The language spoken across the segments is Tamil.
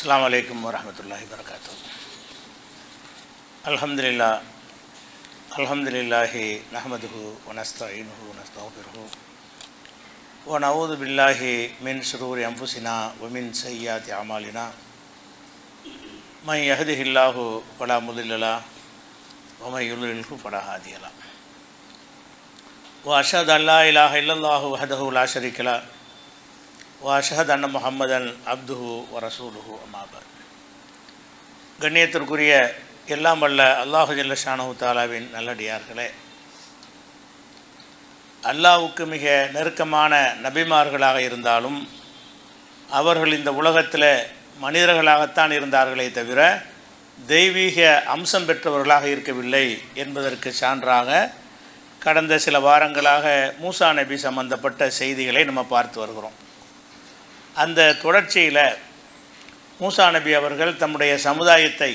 அஸ்லாம் வலைக்கம் வரமத்துல்லாஹி வரகாத்து அலமதுல்லா அலமதுல்லாஹி நஹமதுஹு வனஸ்தாயினுஹு வனஸ்தாபிர்ஹு ஒன் அவுது பில்லாஹி மின் சுரூர் அம்புசினா ஒமின் சையாத் அமாலினா மை யஹதிஹில்லாஹு பலா முதில்லா ஒமை யுல்லில்ஹு பலா ஹாதியலா ஓ அஷத் அல்லா இலாஹ இல்லல்லாஹு வஹதஹு லா வாஷஹத் அண்ண முகமதன் அப்துஹு வரசூலுஹு அமாபர் கண்ணியத்திற்குரிய எல்லாம் வல்ல அல்லாஹு ஜல்லஷானு தாலாவின் நல்லடியார்களே அல்லாவுக்கு மிக நெருக்கமான நபிமார்களாக இருந்தாலும் அவர்கள் இந்த உலகத்தில் மனிதர்களாகத்தான் இருந்தார்களே தவிர தெய்வீக அம்சம் பெற்றவர்களாக இருக்கவில்லை என்பதற்கு சான்றாக கடந்த சில வாரங்களாக மூசா நபி சம்பந்தப்பட்ட செய்திகளை நம்ம பார்த்து வருகிறோம். அந்த தொடர்ச்சியில் மூசா நபி அவர்கள் தம்முடைய சமுதாயத்தை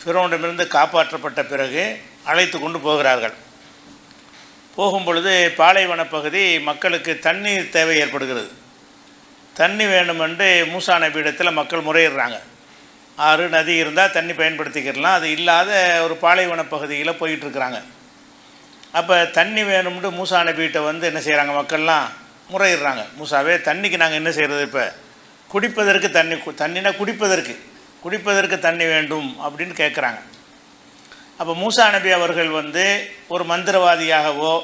ஃபிரோனிடமிருந்து காப்பாற்றப்பட்ட பிறகு அழைத்து கொண்டு போகிறார்கள். போகும் பொழுது பாலைவன பகுதி மக்களுக்கு தண்ணீர் தேவை ஏற்படுகிறது. தண்ணி வேணுமென்று மூசா நபியிடத்தில் மக்கள் முறையிடுறாங்க. ஆறு நதி இருந்தால் தண்ணி பயன்படுத்திக்கிடலாம். அது இல்லாத ஒரு பாலைவன பகுதியில் போயிட்டுருக்குறாங்க அப்போ தண்ணி வேணும்னு மூசா நபிகிட்ட வந்து என்ன செய்கிறாங்க மக்கள்லாம்? முறையிடுறாங்க. மூசாவே தண்ணிக்கு நாங்கள் என்ன செய்கிறது இப்போ? குடிப்பதற்கு தண்ணி கு- தண்ணினா குடிப்பதற்கு. குடிப்பதற்கு தண்ணி வேண்டும் அப்படின்னு கேட்குறாங்க அப்போ மூசா நபி அவர்கள் வந்து ஒரு மந்திரவாதியாகவோ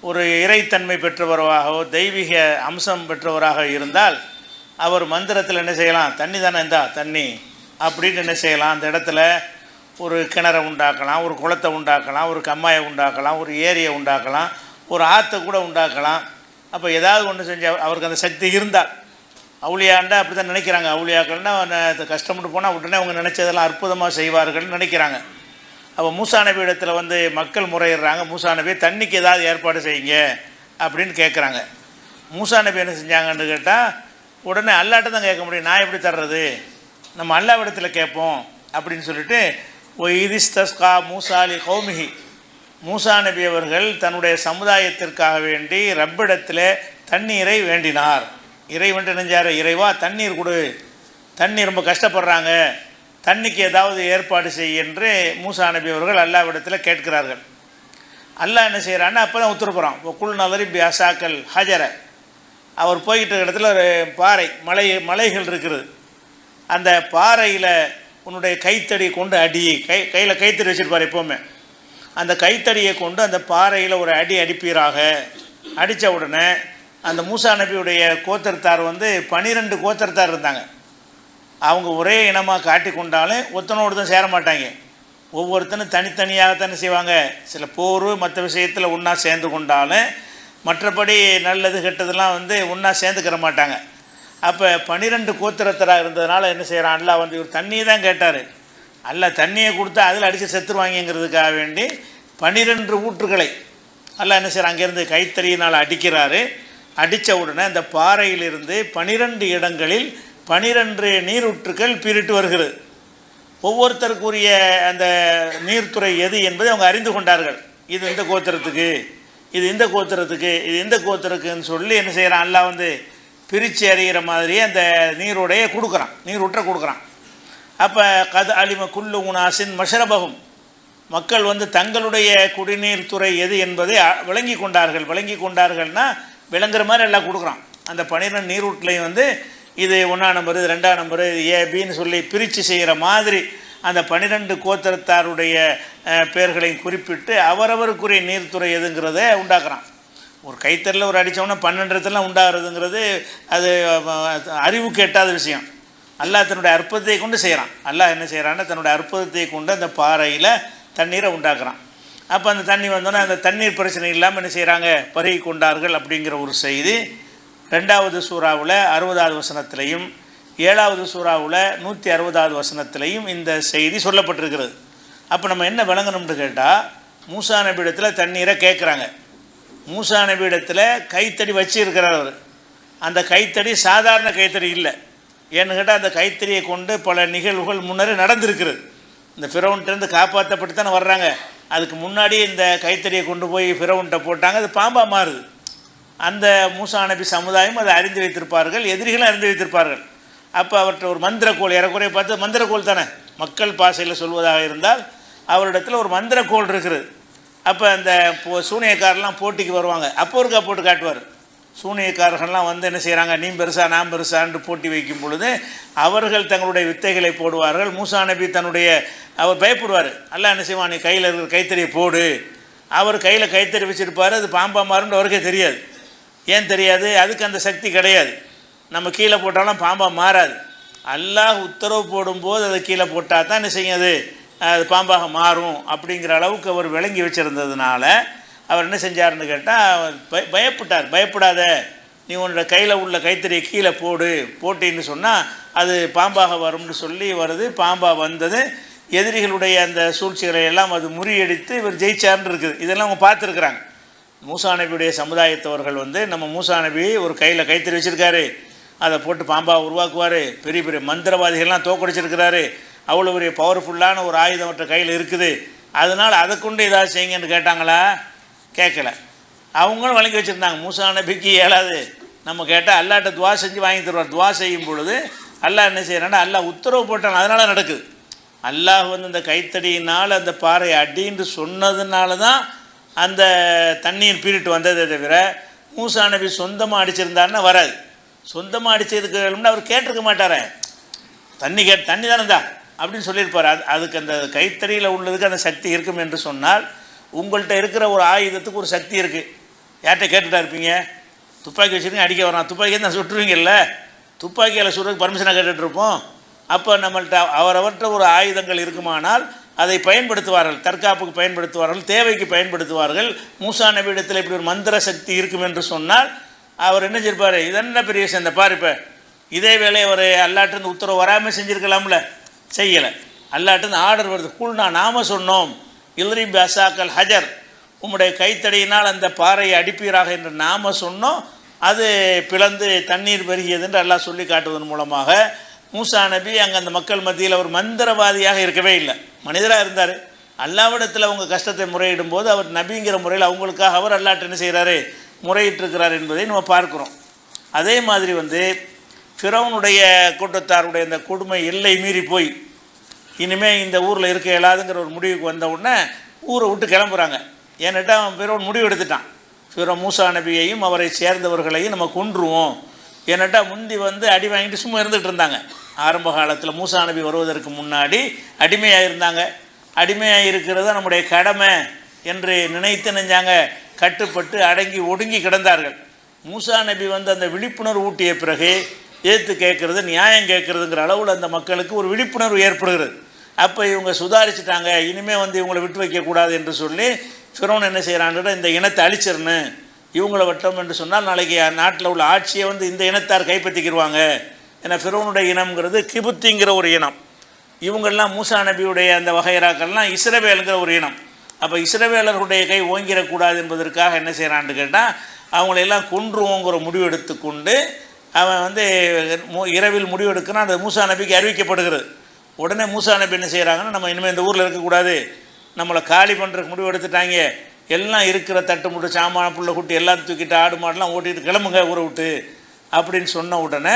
ஒரு இறைத்தன்மை பெற்றவராகவோ தெய்வீக அம்சம் பெற்றவராக இருந்தால் அவர் மந்திரத்தில் என்ன செய்யலாம்? தண்ணி தானே இருந்தா தண்ணி. அப்படின்னு என்ன செய்யலாம்? அந்த இடத்துல ஒரு கிணறை உண்டாக்கலாம் ஒரு குளத்தை உண்டாக்கலாம் ஒரு கம்மாயை உண்டாக்கலாம் ஒரு ஏரியை உண்டாக்கலாம் ஒரு ஆற்றை கூட உண்டாக்கலாம். அப்போ ஏதாவது ஒன்று செஞ்சு அவருக்கு அந்த சக்தி இருந்தால் அவுளியாண்டா அப்படி தான் நினைக்கிறாங்க. அவுளியாக்கள்னால் கஷ்டப்பட்டு போனால் உடனே அவங்க நினச்சதெல்லாம் அற்புதமாக செய்வார்கள்னு நினைக்கிறாங்க. அப்போ மூசா நபி இடத்துல வந்து மக்கள் முறையிடுறாங்க. மூசா நபி தண்ணிக்கு ஏதாவது ஏற்பாடு செய்யுங்க அப்படின்னு கேட்குறாங்க மூசா நபி என்ன செஞ்சாங்கன்னு கேட்டால் உடனே அல்லாட்ட தான் கேட்க முடியும். நான் எப்படி தர்றது? நம்ம அல்லாவிடத்தில் கேட்போம். அப்படின்னு சொல்லிட்டு ஒ இதிஸ்தஸ்கா மூசாலி கௌமிகி மூசா நபி அவர்கள் தன்னுடைய சமுதாயத்திற்காக வேண்டி ரப்பிடத்தில் தண்ணீரை வேண்டினார். இறைவன் நினைஞ்சார் இறைவா தண்ணீர் கொடு. தண்ணி ரொம்ப கஷ்டப்படுறாங்க. தண்ணிக்கு ஏதாவது ஏற்பாடு செய் என்று மூசா நபி அவர்கள் அல்லாவிடத்தில் கேட்கிறார்கள். அல்லாஹ் என்ன செய்கிறான்னா அப்போ தான் உத்தரப்புறான் இப்போ குல் பி அசாக்கல் ஹஜர. அவர் போய்கிட்டு இருக்கிற இடத்துல ஒரு பாறை மலை மலைகள் இருக்குது. அந்த பாறையில் உன்னுடைய கைத்தடி கொண்டு அடி கை கையில் கைத்தடி வச்சுருப்பார் எப்போவுமே. அந்த கைத்தடியை கொண்டு அந்த பாறையில் ஒரு அடி அடிப்பீராக. அடித்த உடனே அந்த மூசா நபியுடைய கோத்திரத்தார் வந்து பனிரெண்டு கோத்திரத்தார் இருந்தாங்க. அவங்க ஒரே இனமாக காட்டி கொண்டாலும் ஒத்தனோடு தான் சேர மாட்டாங்க. ஒவ்வொருத்தனும் தனித்தனியாகத்தானே செய்வாங்க. சில போர் மற்ற விஷயத்தில் ஒன்றா சேர்ந்து கொண்டாலும் மற்றபடி நல்லது கெட்டதெல்லாம் வந்து ஒன்றா சேர்ந்துக்கிற மாட்டாங்க. அப்போ பனிரெண்டு கோத்திரத்தராக இருந்ததுனால என்ன செய்கிறான் அல்லா வந்து இவர் தண்ணியை தான் கேட்டார். அல்ல தண்ணியை கொடுத்தா அதில் அடித்து செத்துருவாங்கங்கிறதுக்காக வேண்டி பனிரெண்டு ஊற்றுகளை அல்ல என்ன செய்கிறான் அங்கேருந்து கைத்தறியினால் அடிக்கிறாரு. அடித்த உடனே அந்த பாறையிலிருந்து பனிரெண்டு இடங்களில் பனிரெண்டு நீரூற்றுக்கள் பீரிட்டு வருகிறது. ஒவ்வொருத்தருக்குரிய அந்த நீர்த்துறை எது என்பதை அவங்க அறிந்து கொண்டார்கள். இது இந்த கோத்திரத்துக்கு இது இந்த கோத்திரத்துக்கு இது இந்த கோத்திரத்துக்குன்னு சொல்லி என்ன செய்கிறான் அல்லாஹ் வந்து பிரித்து அறிகிற மாதிரியே அந்த நீரோடைய கொடுக்குறான். நீரூற்றை கொடுக்குறான். அப்போ கது அலிம குல்லு உனாசின் மஷரபகும் மக்கள் வந்து தங்களுடைய குடிநீர் துறை எது என்பதை விளங்கி கொண்டார்கள். விளங்கி கொண்டார்கள்னா விளங்குற மாதிரி எல்லாம் கொடுக்குறான். அந்த பன்னிரெண்டு நீரூட்லையும் வந்து இது ஒன்றாம் நம்பர் இது ரெண்டாம் நம்பர் இது ஏ பின்னு சொல்லி பிரித்து செய்கிற மாதிரி அந்த பன்னிரெண்டு கோத்திரத்தாருடைய பெயர்களையும் குறிப்பிட்டு அவரவருக்குரிய நீர்த்துறை எதுங்கிறத உண்டாக்குறான். ஒரு கைத்தறில் ஒரு அடித்தோன்னா பன்னெண்டுலாம் உண்டாகிறதுங்கிறது அது அறிவு அறிவுக்கு எட்டாத விஷயம். அல்லாஹ் தன்னுடைய அற்புதத்தை கொண்டு செய்கிறான் அல்லாஹ் என்ன செய்கிறான்னா தன்னுடைய அற்புதத்தை கொண்டு அந்த பாறையில் தண்ணீரை உண்டாக்குறான். அப்போ அந்த தண்ணி வந்தோன்னே அந்த தண்ணீர் பிரச்சனை இல்லாமல் என்ன செய்கிறாங்க பருகி கொண்டார்கள் அப்படிங்கிற ஒரு செய்தி. ரெண்டாவது சூறாவில் அறுபதாவது வசனத்திலையும் ஏழாவது சூறாவில் நூற்றி அறுபதாவது வசனத்திலையும் இந்த செய்தி சொல்லப்பட்டிருக்கிறது. அப்போ நம்ம என்ன விளங்கணும்னு கேட்டால் மூசா நபியிடத்தில் தண்ணீரை கேட்குறாங்க மூசா நபியிடத்தில் கைத்தடி வச்சு இருக்கிறார் அவர். அந்த கைத்தடி சாதாரண கைத்தடி இல்லை. ஏன்னு கேட்டால் அந்த கைத்தறியை கொண்டு பல நிகழ்வுகள் முன்னரே நடந்திருக்கிறது. இந்த ஃபிரௌன்ட்டேருந்து காப்பாற்றப்பட்டு தானே வர்றாங்க. அதுக்கு முன்னாடி இந்த கைத்தறியை கொண்டு போய் ஃபிரௌன்ட்ட போட்டாங்க. அது பாம்பா மாறுது. அந்த மூசா நபி சமுதாயம் அதை அறிந்து வைத்திருப்பார்கள் எதிரிகளும் அறிந்து வைத்திருப்பார்கள். அப்போ அவர்கிட்ட ஒரு மந்திரக்கோள் ஏறக்குறைய பார்த்து மந்திரக்கோள் தானே. மக்கள் பாசையில் சொல்வதாக இருந்தால் அவரிடத்தில் ஒரு மந்திரக்கோள் இருக்குது. அப்போ அந்த சூனியக்காரெலாம் போட்டிக்கு வருவாங்க. அப்போ ஒருக்கா போட்டு காட்டுவார். சூனியக்காரர்கள்லாம் வந்து என்ன செய்கிறாங்க நீ பெருசா நான் பெருசான்னு போட்டி வைக்கும் பொழுது அவர்கள் தங்களுடைய வித்தைகளை போடுவார்கள். மூசா நபி தன்னுடைய அவர் பயப்படுவார். அல்ல என்ன செய்வான் நீ கையில் இருக்கிற கைத்தறியை போடு. அவர் கையில் கைத்தறி வச்சுருப்பார் அது பாம்பா மாறுன்னு அவருக்கே தெரியாது. ஏன் தெரியாது? அதுக்கு அந்த சக்தி கிடையாது. நம்ம கீழே போட்டாலும் பாம்பா மாறாது. அல்லாஹ் உத்தரவு போடும்போது அதை கீழே போட்டால் தான் என்ன செய்யும் அது? அது பாம்பாக மாறும். அப்படிங்கிற அளவுக்கு அவர் விளங்கி வச்சுருந்ததுனால அவர் என்ன செஞ்சாருன்னு கேட்டால் பய பயப்பட்டார். பயப்படாத நீ உன்னோட கையில் உள்ள கைத்தறியை கீழே போடு போட்டின்னு சொன்னால் அது பாம்பாக வரும்னு சொல்லி வருது. பாம்பாக வந்தது. எதிரிகளுடைய அந்த சூழ்ச்சிகளை எல்லாம் அது முறியடித்து இவர் ஜெயிச்சார்னு இருக்குது. இதெல்லாம் அவங்க பார்த்துருக்குறாங்க. மூசா நபியுடைய சமுதாயத்தவர்கள் வந்து நம்ம மூசா நபி ஒரு கையில் கைத்தறி வச்சுருக்காரு. அதை போட்டு பாம்பாக உருவாக்குவார். பெரிய பெரிய மந்திரவாதிகள்லாம் தோக்கடிச்சிருக்கிறாரு. அவ்வளோ பெரிய பவர்ஃபுல்லான ஒரு ஆயுதம் அவற்ற கையில் இருக்குது. அதனால் அதை கொண்டு ஏதாவது செய்யுங்கன்னு கேட்டாங்களா? கேட்கல. அவங்களும் வழங்கி வச்சுருந்தாங்க. மூசா நபிக்கு ஏழாது நம்ம கேட்டால் அல்லாட்ட துவா செஞ்சு வாங்கி தருவார். துவா செய்யும் பொழுது அல்லாஹ் என்ன செய்கிறான்னா அல்லாஹ் உத்தரவு போட்டான். அதனால் நடக்குது. அல்லாஹ் வந்து இந்த கைத்தடியினால் அந்த பாறை அடின்னு சொன்னதுனால தான் அந்த தண்ணீர் பீரிட்டு வந்ததே தவிர மூசா நபி சொந்தமாக அடிச்சிருந்தாருன்னா வராது. சொந்தமாக அடிச்சதுக்கு அவர் கேட்டிருக்க மாட்டாரே. தண்ணி கே தண்ணி தானே தான் அப்படின்னு சொல்லியிருப்பார். அது அதுக்கு அந்த கைத்தறியில் உள்ளதுக்கு அந்த சக்தி இருக்கும் என்று சொன்னால் உங்கள்கிட்ட இருக்கிற ஒரு ஆயுதத்துக்கு ஒரு சக்தி இருக்குது யார்கிட்ட கேட்டுட்டா இருப்பீங்க? துப்பாக்கி வச்சுருங்க அடிக்க வரான். துப்பாக்கி தான் சுட்டுருவீங்கல்ல? துப்பாக்கியில் சுடுறதுக்கு பர்மிஷனாக கேட்டுட்ருப்போம் அப்போ நம்மள்கிட்ட அவரவற்ற ஒரு ஆயுதங்கள் இருக்குமானால் அதை பயன்படுத்துவார்கள். தற்காப்புக்கு பயன்படுத்துவார்கள். தேவைக்கு பயன்படுத்துவார்கள். மூசா நபியிடத்தில் இப்படி ஒரு மந்திர சக்தி இருக்கும் என்று சொன்னால் அவர் என்ன செய்யப்பார் இதென்ன பெரிய சேர்ந்த பார் இப்போ. இதே வேலையை ஒரு அல்லாட்டிருந்து உத்தரவு வராமல் செஞ்சுருக்கலாம்ல. செய்யலை. அல்லாட்டிருந்து ஆர்டர் வருது. கூழ்னா நாம் சொன்னோம். இல்ரி பேசாக்கல் ஹஜர். உம்முடைய கைத்தடியினால் அந்த பாறையை அடிப்பீராக என்று நாம சொன்னோம். அது பிளந்து தண்ணீர் பெருகியது என்று எல்லாம் சொல்லி காட்டுவதன் மூலமாக மூசா நபி அங்கே அந்த மக்கள் மத்தியில் ஒரு மந்திரவாதியாக இருக்கவே இல்லை. மனிதராக இருந்தார். அல்லாவிடத்தில் அவங்க கஷ்டத்தை முறையிடும் போது அவர் நபிங்கிற முறையில் அவங்களுக்காக அவர் அல்லாட்டு என்ன செய்கிறாரு முறையிட்டிருக்கிறார் என்பதை நம்ம பார்க்குறோம். அதே மாதிரி வந்து ஃபிரௌனுடைய கூட்டத்தாருடைய இந்த கொடுமை எல்லை மீறி போய் இனிமேல் இந்த ஊரில் இருக்க இயலாதுங்கிற ஒரு முடிவுக்கு வந்த உடனே ஊரை விட்டு கிளம்புறாங்க. ஏன்னுட்டா அவன் பிறவன் முடிவு எடுத்துட்டான். பிற மூசா நபியையும் அவரை சேர்ந்தவர்களையும் நம்ம கொன்றுவோம். ஏன்னுட்டா முந்தி வந்து அடி வாங்கிட்டு சும்மா இருந்துகிட்டு இருந்தாங்க. ஆரம்ப காலத்தில் மூசா நபி வருவதற்கு முன்னாடி அடிமையாக இருந்தாங்க அடிமையாக இருக்கிறது நம்முடைய கடமை என்று நினைத்து நினைஞ்சாங்க. கட்டுப்பட்டு அடங்கி ஒடுங்கி கிடந்தார்கள். மூசா நபி வந்து அந்த விழிப்புணர்வு ஊட்டிய பிறகு ஏற்று கேட்குறது நியாயம் கேட்குறதுங்கிற அளவில் அந்த மக்களுக்கு ஒரு விழிப்புணர்வு ஏற்படுகிறது. அப்போ இவங்க சுதாரிச்சிட்டாங்க. இனிமேல் வந்து இவங்களை விட்டு வைக்கக்கூடாது என்று சொல்லி ஃபிரோன் என்ன செய்கிறான்ற இந்த இனத்தை அழிச்சிடணும் இவங்கள வட்டம் என்று சொன்னால் நாளைக்கு நாட்டில் உள்ள ஆட்சியை வந்து இந்த இனத்தார் கைப்பற்றிக்கிடுவாங்க ஏன்னா ஃபிரோனுடைய இனம்ங்கிறது கிபுத்திங்கிற ஒரு இனம். இவங்கள்லாம் மூசா நபியுடைய அந்த வகைராக்கள்லாம் இஸ்ரவேலுங்கிற ஒரு இனம். அப்போ இஸ்ரவேலர்களுடைய கை ஓங்கிடக்கூடாது என்பதற்காக என்ன செய்கிறான்னு கேட்டால் அவங்களையெல்லாம் கொன்றுவோங்கிற முடிவு எடுத்துக்கொண்டு அவன் வந்து மு- இரவில் முடிவு அந்த மூசா நபிக்கு அறிவிக்கப்படுகிறது. உடனே மூசா நபி என்ன செய்கிறாங்கன்னா நம்ம இனிமேல் இந்த ஊரில் இருக்கக்கூடாது நம்மளை காலி பண்ணுறதுக்கு முடிவு எடுத்துட்டாங்க. எல்லாம் இருக்கிற தட்டு முட்டு சாமான புள்ள குட்டி எல்லாம் தூக்கிட்டு ஆடு மாடெல்லாம் ஓட்டிட்டு கிளம்புங்க ஊரை விட்டு. அப்படின்னு சொன்ன உடனே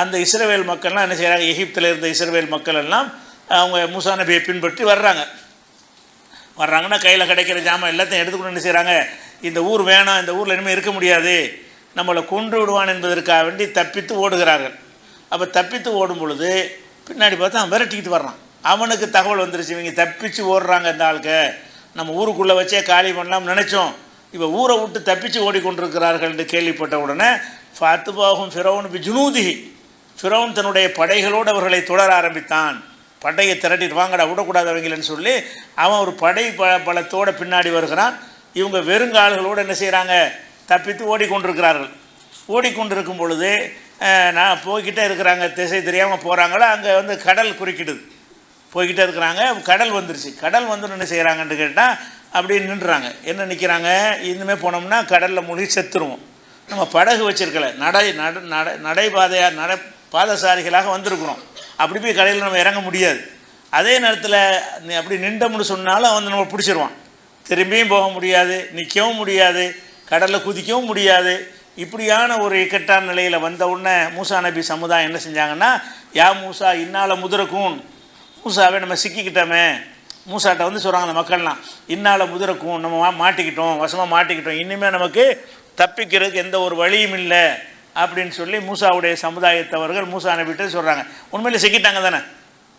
அந்த இஸ்ரவேல் மக்கள்லாம் என்ன செய்கிறாங்க எகிப்தில் இருந்த இஸ்ரவேல் மக்கள் எல்லாம் அவங்க மூசா நபியை பின்பற்றி வர்றாங்க. வர்றாங்கன்னா கையில் கிடைக்கிற ஜாமான் எல்லாத்தையும் எடுத்துக்கொண்டு என்ன செய்கிறாங்க இந்த ஊர் வேணாம் இந்த ஊரில் இனிமேல் இருக்க முடியாது. நம்மளை கொன்று விடுவான் என்பதற்காக வேண்டி தப்பித்து ஓடுகிறார்கள். அப்போ தப்பித்து ஓடும் பொழுது பின்னாடி பார்த்தா அவன் விரட்டிக்கிட்டு வர்றான். அவனுக்கு தகவல் வந்துருச்சு இவங்க தப்பிச்சு ஓடுறாங்க இந்த ஆளுக்கு. நம்ம ஊருக்குள்ளே வச்சே காலி பண்ணலாம்னு நினச்சோம். இப்போ ஊரை விட்டு தப்பிச்சு ஓடிக்கொண்டிருக்கிறார்கள் என்று கேள்விப்பட்ட உடனே ஃபாத்துபாகும் ஃபிரௌன் பி ஜுனூதிகி ஃபிரௌன் தன்னுடைய படைகளோடு அவர்களை தொடர ஆரம்பித்தான். படையை திரட்டிட்டு வாங்கடா விடக்கூடாது அவங்களன்னு சொல்லி அவன் ஒரு படை ப பலத்தோடு பின்னாடி வருகிறான். இவங்க வெறுங்கால்களோடு என்ன செய்கிறாங்க தப்பித்து ஓடிக்கொண்டிருக்கிறார்கள். ஓடிக்கொண்டிருக்கும் பொழுது நான் போய்கிட்டே இருக்கிறாங்க திசை தெரியாமல் போகிறாங்களோ அங்கே வந்து கடல் குறுக்கிடுது. போய்கிட்டே இருக்கிறாங்க கடல் வந்துருச்சு. கடல் வந்து என்ன செய்கிறாங்கன்னு கேட்டால் அப்படியே நின்றுறாங்க என்ன நிற்கிறாங்க இனிமேல் போனோம்னா கடலில் மூழ்கி செத்துருவோம். நம்ம படகு வச்சுருக்கல நடை நட நட நடைபாதையாக நட பாதசாரிகளாக வந்திருக்கிறோம். அப்படி போய் கடையில் நம்ம இறங்க முடியாது. அதே நேரத்தில் நீ அப்படி நின்றோம்னு சொன்னாலும் அவன் வந்து நம்ம பிடிச்சிருவான். திரும்பியும் போக முடியாது நிற்கவும் முடியாது கடலில் குதிக்கவும் முடியாது. இப்படியான ஒரு இக்கட்டான நிலையில் வந்த உடனே மூசா நபி சமுதாயம் என்ன செஞ்சாங்கன்னா யா மூசா இன்னால முதிரக்கும் மூசாவே நம்ம சிக்கிக்கிட்டோமே. மூசாட்ட வந்து சொல்கிறாங்க அந்த மக்கள்லாம் இன்னால முதிரக்கும் நம்ம மாட்டிக்கிட்டோம். வசமாக மாட்டிக்கிட்டோம். இனிமேல் நமக்கு தப்பிக்கிறதுக்கு எந்த ஒரு வழியும் இல்லை. அப்படின்னு சொல்லி மூசாவுடைய சமுதாயத்தவர்கள் மூசா நபிட்டு சொல்கிறாங்க உண்மையில் சிக்கிட்டாங்க தானே?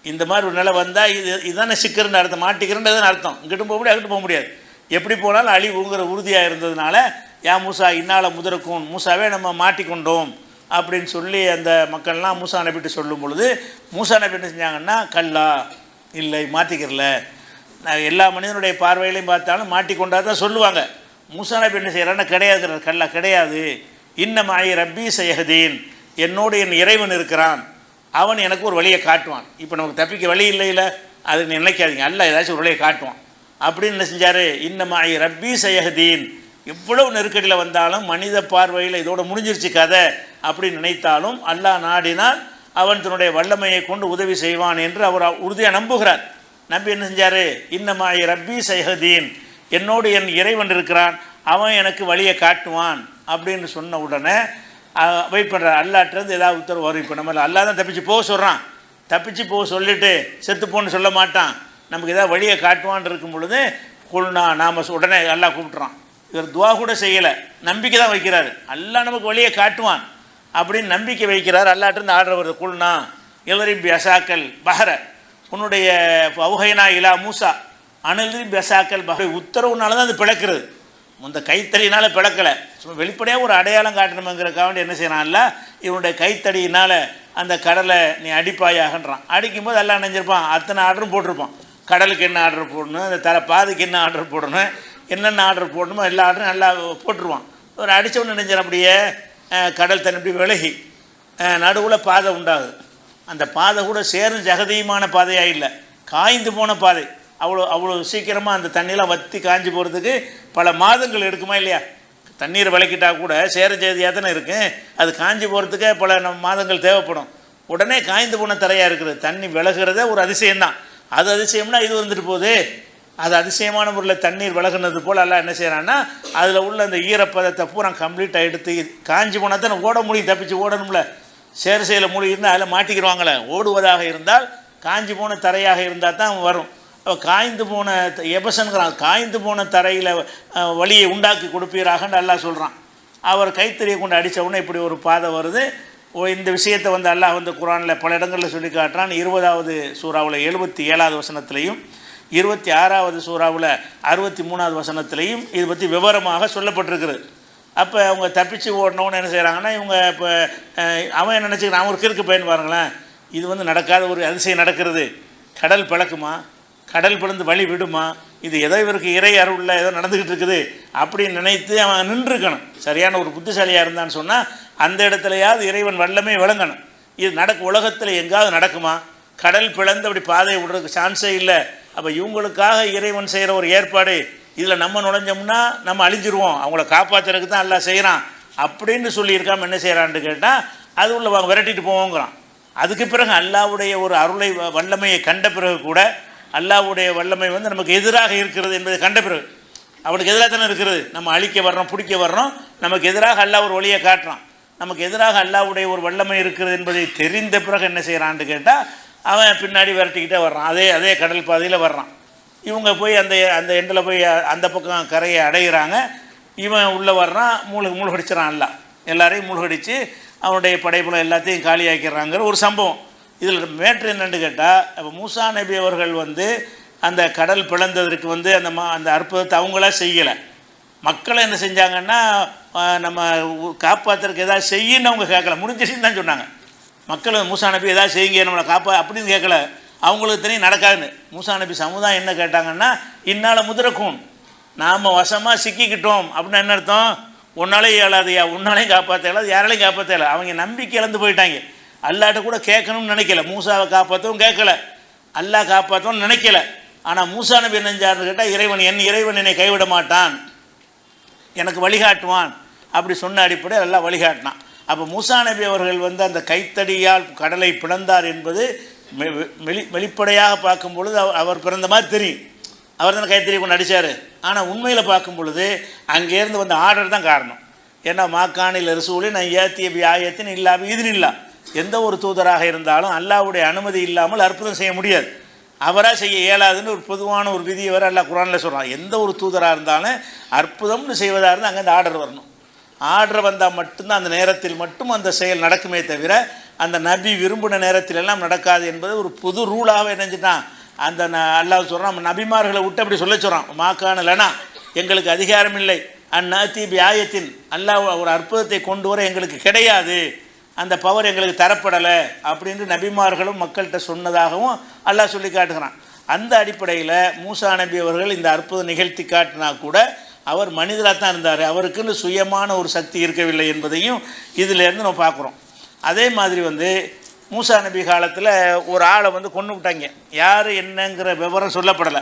இந்த மாதிரி ஒரு நிலை வந்தால் இது இதுதானே சிக்கிறன்னு அர்த்தம். மாட்டிக்கிறன்றதுன்னு அர்த்தம். இங்கிட்டும் போக முடியாது அங்கிட்டு போக முடியாது. எப்படி போனாலும் அழிவுங்கிற உறுதியாக இருந்ததுனால யா மூசா இன்னால் முதற்கும் மூசாவே நம்ம மாட்டிக்கொண்டோம். அப்படின்னு சொல்லி அந்த மக்கள்லாம் மூசா நபிட்டு சொல்லும் பொழுது மூசா நபி என்ன செஞ்சாங்கன்னா கல்லா இல்லை மாற்றிக்கிறல நான் எல்லா மனிதனுடைய பார்வையிலையும் பார்த்தாலும் மாட்டிக்கொண்டா தான் சொல்லுவாங்க. மூசா நபி என்ன செய்கிறான்னா கிடையாது கல்லா கிடையாது. இன்னமாயி ரப்பி சயஹதீன். என்னோடு என் இறைவன் இருக்கிறான். அவன் எனக்கு ஒரு வழியை காட்டுவான். இப்போ நமக்கு தப்பிக்க வழி இல்லையில அது நினைக்காதீங்க. அல்ல ஏதாச்சும் ஒரு வழியை காட்டுவான். அப்படின்னு என்ன செஞ்சார்? இன்னமாயி ரப்பி சயஹதீன். எவ்வளவு நெருக்கடியில் வந்தாலும் மனித பார்வையில் இதோட முடிஞ்சிருச்சு கதை அப்படின்னு நினைத்தாலும் அல்லாஹ் நாடினால் அவன் தன்னுடைய வல்லமையை கொண்டு உதவி செய்வான் என்று அவர் உறுதியாக நம்புகிறார். நம்பி என்ன செஞ்சார்? இன்னமாய் ரப்பி சைஹதீன். என்னோடு என் இறைவன் இருக்கிறான். அவன் எனக்கு வழியை காட்டுவான். அப்படின்னு சொன்ன உடனே வெயிட் பண்ணுறார் அல்லாட்டிருந்து ஏதாவது உத்தரவு வரும். இப்போ நம்ம அல்லா தான் தப்பிச்சு போக சொல்கிறான் தப்பிச்சு போக சொல்லிவிட்டு செத்துப்போன்னு சொல்ல மாட்டான். நமக்கு ஏதாவது வழியை காட்டுவான் இருக்கும் பொழுது கொள்னா நாம் உடனே அல்லாஹ் கூப்பிட்றான் இவர் துவா கூட செய்யலை. நம்பிக்கை தான் வைக்கிறார். அல்லா நமக்கு வழியை காட்டுவான். அப்படின்னு நம்பிக்கை வைக்கிறார். அல்லாட்டிருந்து ஆர்டர் வருது. குல்னா எவரி பியசாக்கல் பஹர. உன்னுடைய அவுகைனா இலா மூசா. அனலி பெசாக்கல் பஹரை. உத்தரவுனால தான் அது பிளக்கிறது. இந்த கைத்தடியினால் பிளக்கலை. சும்மா வெளிப்படையாக ஒரு அடையாளம் காட்டணுமேங்கிறக்காக என்ன செய்யறான்ல இவனுடைய கைத்தடியினால் அந்த கடலை நீ அடிப்பாயாகன்றான். அடிக்கும்போது எல்லாம் நினைஞ்சிருப்பான் அத்தனை ஆர்டரும் போட்டிருப்பான். கடலுக்கு என்ன ஆர்டர் போடணும்? அந்த தர பாதைக்கு என்ன ஆர்டர் போடணும்? என்னென்ன ஆர்டர் போடணுமோ எல்லா ஆர்டரும் நல்லா போட்டுருவான். ஒரு அடித்தவன் நினைஞ்சிடும் அப்படியே கடல் தண்ணி இப்படி விலகி நடுவில் பாதை உண்டாகுது. அந்த பாதை கூட சேரும் ஜெகதியுமான பாதையாக இல்லை. காய்ந்து போன பாதை. அவ்வளோ அவ்வளோ சீக்கிரமாக அந்த தண்ணியெலாம் வற்றி காஞ்சி போகிறதுக்கு பல மாதங்கள் எடுக்குமா இல்லையா? தண்ணீர் விளக்கிட்டா கூட சேர ஜெகதியாக தானே இருக்குது அது காஞ்சி போகிறதுக்கே பல நம் மாதங்கள் தேவைப்படும். உடனே காய்ந்து போன தரையாக இருக்குது. தண்ணி விலகிறதே ஒரு அதிசயம்தான். அது அதிசயம்னா இது வந்துட்டு போகுது. அது அதிசயமான முறையில் தண்ணீர் விலகுனது போல் எல்லாம் என்ன செய்கிறான்னா அதில் உள்ள அந்த ஈரப்பதத்தை பூரா கம்ப்ளீட்டாக எடுத்து காஞ்சி போனால் தான் ஓட முடியும் தப்பிச்சு ஓடணும்ல. சேர் செயல இருந்தால் அதில் மாட்டிக்கிடுவாங்களே. ஓடுவதாக இருந்தால் காஞ்சி போன தரையாக இருந்தால் தான் வரும். காய்ந்து போன த- எபசன்கிறான். காய்ந்து போன தரையில் வழியை உண்டாக்கி கொடுப்பீராகன்னு நல்லா சொல்கிறான் அவர் கைத்தறியை கொண்டு அடித்தவுடனே இப்படி ஒரு பாதை வருது. ஓ இந்த விஷயத்தை வந்து அல்லாஹ் வந்து குரானில் பல இடங்களில் சொல்லி காட்டுறான். இருபதாவது சூறாவில் எழுபத்தி ஏழாவது வசனத்துலேயும் இருபத்தி ஆறாவது சூறாவில் அறுபத்தி மூணாவது வசனத்திலையும் இது பற்றி விவரமாக சொல்லப்பட்டிருக்கிறது அப்போ அவங்க தப்பிச்சு ஓடணும்னு என்ன செய்கிறாங்கன்னா இவங்க இப்போ அவன் என்ன நினச்சிக்கிறான்? அவன் ஒரு கிறுக்கு பையன் பாருங்களேன். இது வந்து நடக்காத ஒரு அதிசயம் நடக்கிறது. கடல் பிளக்குமா கடல் பிளந்து வழி விடுமா? இது ஏதோ இவருக்கு இறை அருளில் ஏதோ நடந்துக்கிட்டு இருக்குது அப்படின்னு நினைத்து அவன் நின்றுக்கணும். சரியான ஒரு புத்திசாலியாக இருந்தான்னு சொன்னால் அந்த இடத்துலையாவது இறைவன் வல்லமே விளங்கணும். இது நடக்க உலகத்தில் எங்காவது நடக்குமா? கடல் பிளந்து அப்படி பாதையை விடுறதுக்கு சான்ஸே இல்லை. அப்போ இவங்களுக்காக இறைவன் செய்கிற ஒரு ஏற்பாடு இதில் நம்ம நுழைஞ்சோம்னா நம்ம அழிஞ்சிருவோம். அவங்கள காப்பாற்றுறதுக்கு தான் எல்லாம் செய்கிறான் அப்படின்னு சொல்லியிருக்காம என்ன செய்கிறான்னு கேட்டால் அது உள்ள வாங்க விரட்டிட்டு போவோங்கிறான். அதுக்கு பிறகு அல்லாவுடைய ஒரு அருளை வ- வல்லமையை கண்ட பிறகு கூட அல்லாவுடைய வல்லமை வந்து நமக்கு எதிராக இருக்கிறது என்பதை கண்ட பிறகு அவனுக்கு எதிராக தானே இருக்கிறது. நம்ம அழிக்க வர்றோம் பிடிக்க வர்றோம் நமக்கு எதிராக அல்லாஹ் ஒரு வழியை காட்டுறான். நமக்கு எதிராக அல்லாவுடைய ஒரு வல்லமை இருக்கிறது என்பதை தெரிந்த பிறகு என்ன செய்கிறான்னு கேட்டால் அவன் பின்னாடி விரட்டிக்கிட்டே வர்றான். அதே அதே கடல் பாதையில் வர்றான். இவங்க போய் அந்த அந்த எண்டில் போய் அந்த பக்கம் கரையை அடைகிறாங்க இவன் உள்ளே வர்றான் மூழ்கு மூழ்கடிச்சிடறான் எல்லாம் எல்லாரையும் மூழ்கடிச்சு அவனுடைய படைப்புல எல்லாத்தையும் காலியாக்கிறாங்கிற ஒரு சம்பவம். இதில் மேட்ரு என்னென்னு கேட்டால் இப்போ மூசா நபி அவர்கள் வந்து அந்த கடல் பிளந்ததற்கு வந்து அந்த மா அந்த அற்புதத்தை அவங்களா செய்யலை. மக்களை என்ன செஞ்சாங்கன்னா நம்ம காப்பாற்றுறதுக்கு ஏதாவது செய்யுன்னு அவங்க கேட்கல. முடிஞ்சிச்சுன்னு தான் சொன்னாங்க. மக்கள் மூசா நபி ஏதாவது செய்யுங்க நம்மளை காப்பா அப்படின்னு கேட்கல. அவங்களுக்கு தெரியும் நடக்காதுன்னு. மூசா நபி சமுதாயம் என்ன கேட்டாங்கன்னா இன்னால் முதிரக்கும். நாம் வசமாக சிக்கிக்கிட்டோம். அப்படின்னு என்ன அர்த்தம்? உன்னாலே இயலாதையா? உன்னாலையும் காப்பாற்ற இயலாது யாராலையும் காப்பாற்ற இயலாது அவங்க நம்பிக்கை இழந்து போயிட்டாங்க. அல்லாட்ட கூட கேட்கணும்னு நினைக்கல. மூசாவை காப்பாற்றவும் கேட்கல. அல்லா காப்பாற்றவும் நினைக்கல. ஆனால் மூசா நபி என்ன கேட்டால் இறைவன் என் இறைவன் என்னை கைவிட மாட்டான். எனக்கு வழிகாட்டுவான். அப்படி சொன்ன அடிப்படையில் எல்லாம் வழிகாட்டினான். அப்போ மூசா நபி அவர்கள் வந்து அந்த கைத்தடியால் கடலை பிளந்தார் என்பது மெ- வெளி வெளிப்படையாக பார்க்கும் பொழுது அவர் அவர் பிறந்த மாதிரி தெரியும். அவர் தான் கைத்தறி கொண்டு அடித்தார் ஆனால் உண்மையில் பார்க்கும் பொழுது அங்கேருந்து வந்த ஆர்டர் தான் காரணம். ஏன்னா மாக்கானில் ரசூலின் நான் ஏத்திய பி ஆயத்தின் இல்லாம இதுன்னு இல்லா. எந்த ஒரு தூதராக இருந்தாலும் அல்லாஹ்வுடைய அனுமதி இல்லாமல் அற்புதம் செய்ய முடியாது. அவராக செய்ய இயலாதுன்னு ஒரு பொதுவான ஒரு விதியை வர அல்லாஹ் குரானில் சொல்கிறான் எந்த ஒரு தூதராக இருந்தாலும் அற்புதம்னு செய்வதாக இருந்தால் அங்கேருந்து ஆர்டர் வரணும். ஆர்டர் வந்தால் மட்டும்தான் அந்த நேரத்தில் மட்டும் அந்த செயல் நடக்குமே தவிர அந்த நபி விரும்பின நேரத்தில் எல்லாம் நடக்காது என்பது ஒரு புது ரூலாகவே நினைஞ்சிட்டான் அந்த ந- அல்லாஹ் சொல்கிறான் நபிமார்களை விட்டு அப்படி சொல்ல சொல்கிறான் மாக்கான லனா எங்களுக்கு அதிகாரம் இல்லை. அந்நாத்தி பியாயத்தின் அல்லாஹ் ஒரு அற்புதத்தை கொண்டு வர எங்களுக்கு கிடையாது. அந்த பவர் எங்களுக்கு தரப்படலை. அப்படின்னு நபிமார்களும் மக்கள்கிட்ட சொன்னதாகவும் அல்லாஹ் சொல்லி காட்டுகிறான். அந்த அடிப்படையில் மூசா நபி அவர்கள் இந்த அற்புதம் நிகழ்த்தி காட்டினா கூட அவர் மனிதராக தான் இருந்தார். அவருக்குன்னு சுயமான ஒரு சக்தி இருக்கவில்லை என்பதையும் இதிலேருந்து நம்ம பார்க்குறோம் அதே மாதிரி வந்து மூசா நபி காலத்தில் ஒரு ஆளை வந்து கொண்டு விட்டாங்க. யார் என்னங்கிற விவரம் சொல்லப்படலை.